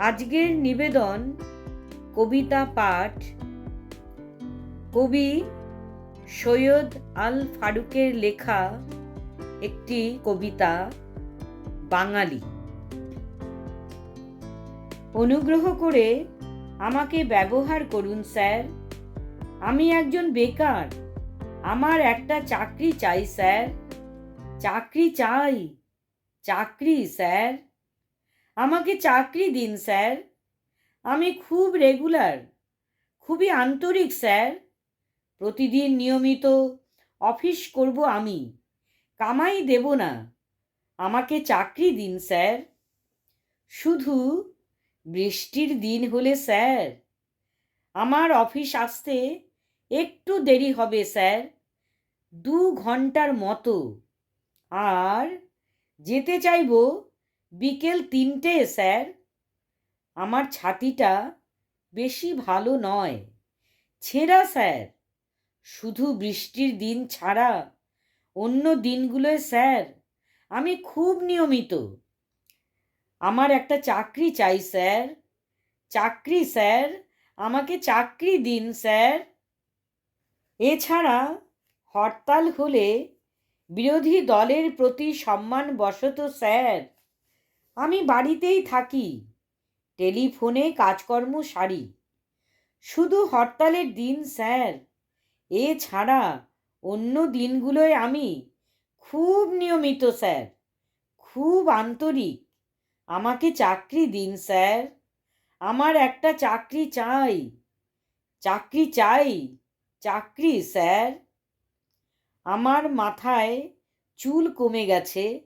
আজকের নিবেদন, কবিতা পাঠ, কবি সৈয়দ আল ফারুকের লেখা একটি কবিতা, বাঙালি। অনুগ্রহ করে আমাকে ব্যবহার করুন, স্যার। আমি একজন বেকার। আমার একটা চাকরি চাই, স্যার। চাকরি চাই। চাকরি, স্যার। আমাকে চাকরি দিন, স্যার। আমি খুব রেগুলার, খুবই আন্তরিক, স্যার। প্রতিদিন নিয়মিত অফিস করব আমি, কামাই দেব না। আমাকে চাকরি দিন, স্যার। শুধু বৃষ্টির দিন হলে, স্যার, আমার অফিস আসতে একটু দেরি হবে, স্যার, দু ঘণ্টার মতো। আর যেতে চাইব বিকেল তিনটে, স্যার। আমার ছাতিটা বেশি ভালো নয়। ছেঁড়া, স্যার। শুধু বৃষ্টির দিন ছাড়া অন্য দিনগুলোয়, স্যার, আমি খুব নিয়মিত। আমার একটা চাকরি চাই, স্যার। চাকরি, স্যার, আমাকে চাকরি দিন, স্যার। এছাড়া হরতাল হলে বিরোধী দলের প্রতি সম্মান বশত স্যার আমি বাড়িতেই থাকি। টেলিফোনে কাজকর্ম সারি। শুধু হরতালের দিন, স্যার। এছাড়া অন্য দিনগুলোয় আমি খুব নিয়মিত, স্যার। খুব আন্তরিক। আমাকে চাকরি দিন, স্যার। আমার একটা চাকরি চাই। চাকরি চাই, চাকরি, স্যার। আমার মাথায় চুল কমে গেছে।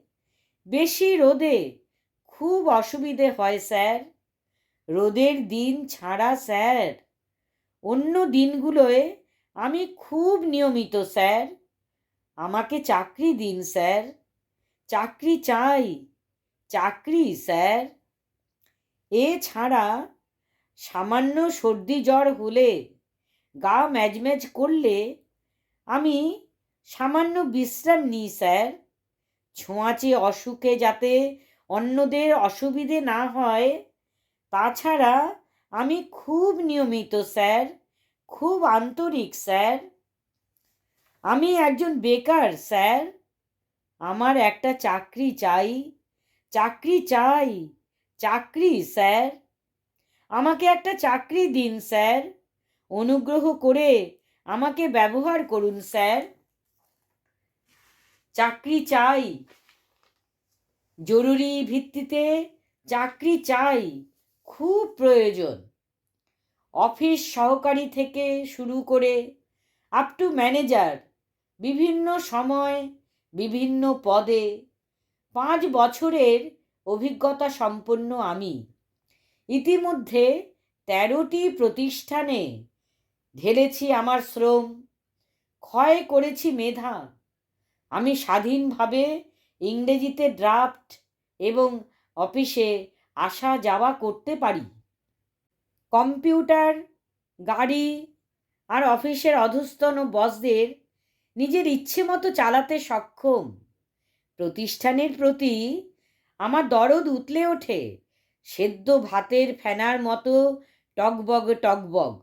বেশি রোদে খুব অসুবিধে হয়, স্যার। রোদের দিন ছাড়া, স্যার। অন্য দিনগুলোয় আমি খুব নিয়মিত, স্যার। আমাকে চাকরি দিন, স্যার। চাকরি চাই। চাকরি, স্যার। এছাড়া সামান্য সর্দি জ্বর হলে, গা ম্যাজম্যাজ করলে আমি সামান্য বিশ্রাম নিই, স্যার। ছোঁয়াচে অসুখে যাতে অন্যদের অসুবিধে না হয়। তাছাড়া আমি খুব নিয়মিত, স্যার। খুব আন্তরিক, স্যার। আমি একজন বেকার, স্যার। আমার একটা চাকরি চাই। চাকরি চাই। চাকরি, স্যার। আমাকে একটা চাকরি দিন, স্যার। অনুগ্রহ করে আমাকে ব্যবহার করুন, স্যার। চাকরি চাই। জরুরি ভিত্তিতে চাকরি চাই, খুব প্রয়োজন। অফিস সহকারী থেকে শুরু করে আপ টু ম্যানেজার বিভিন্ন সময়, বিভিন্ন পদে, পাঁচ বছরের অভিজ্ঞতা সম্পন্ন আমি। ইতিমধ্যে তেরোটি প্রতিষ্ঠানে ঢেলেছি আমার শ্রম, ক্ষয় করেছি মেধা। আমি স্বাধীনভাবে ইংরেজিতে ড্রাফট এবং অফিসে আসা যাওয়া করতে পারি। কম্পিউটার, গাড়ি আর অফিসের অধস্তন বসদের নিজের ইচ্ছে মতো চালাতে সক্ষম। প্রতিষ্ঠানের প্রতি আমার দরদ উতলে ওঠে। সেদ্ধ ভাতের ফেনার মতো টকবগ টকবগ।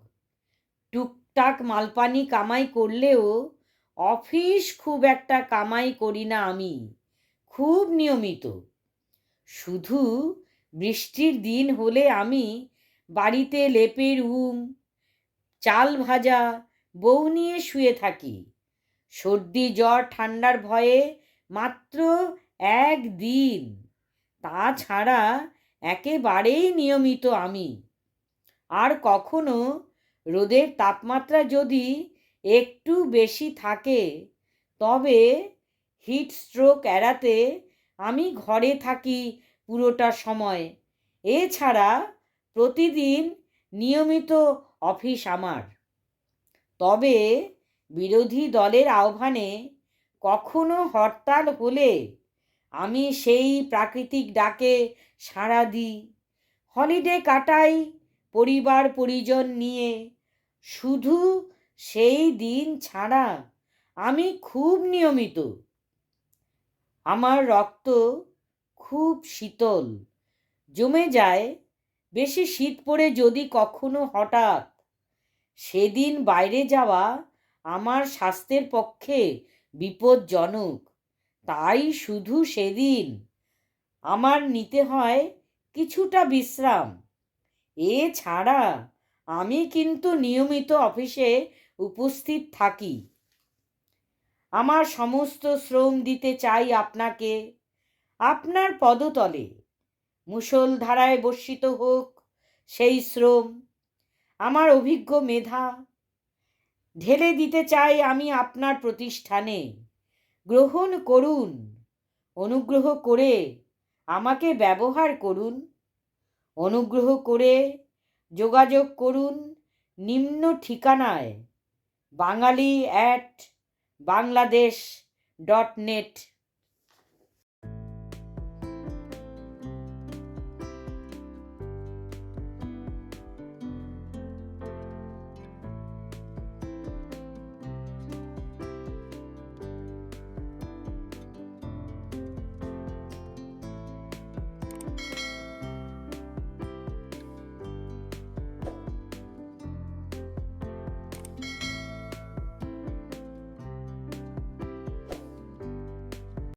টুকটাক মালপানি কামাই করলেও অফিস খুব একটা কামাই করি না আমি। খুব নিয়মিত। শুধু বৃষ্টির দিন হলে আমি বাড়িতে লেপের উম চাল ভাজা, বউ নিয়ে শুয়ে থাকি। সর্দি, জ্বর, ঠান্ডার ভয়ে মাত্র এক দিন। তাছাড়া একেবারেই নিয়মিত আমি। আর কখনো রোদের তাপমাত্রা যদি একটু বেশি থাকে, তবে হিট স্ট্রোক এড়াতে আমি ঘরে থাকি পুরোটা সময়। এছাড়া প্রতিদিন নিয়মিত অফিস আমার। তবে বিরোধী দলের আহ্বানে কখনো হরতাল হলে আমি সেই প্রাকৃতিক ডাকে সাড়া দিই। হলিডে কাটাই পরিবার পরিজন নিয়ে। শুধু সেই দিন ছাড়া আমি খুব নিয়মিত আমার রক্ত খুব শীতল। জমে যায়, বেশি শীত পড়ে যদি কখনো হঠাৎ। সেদিন বাইরে যাওয়া আমার স্বাস্থ্যের পক্ষে বিপজ্জনক। তাই শুধু সেদিন। আমার নিতে হয় কিছুটা বিশ্রাম। এছাড়া আমি কিন্তু নিয়মিত অফিসে উপস্থিত থাকি। আমার সমস্ত শ্রম দিতে চাই আপনাকে। আপনার পদতলে মুষলধারায় বর্ষিত হোক সেই শ্রম। আমার অভিজ্ঞ মেধা ঢেলে দিতে চাই আমি আপনার প্রতিষ্ঠানে। গ্রহণ করুন, অনুগ্রহ করে আমাকে ব্যবহার করুন, অনুগ্রহ করে যোগাযোগ করুন নিম্ন ঠিকানায় Bangali at Bangladesh dot net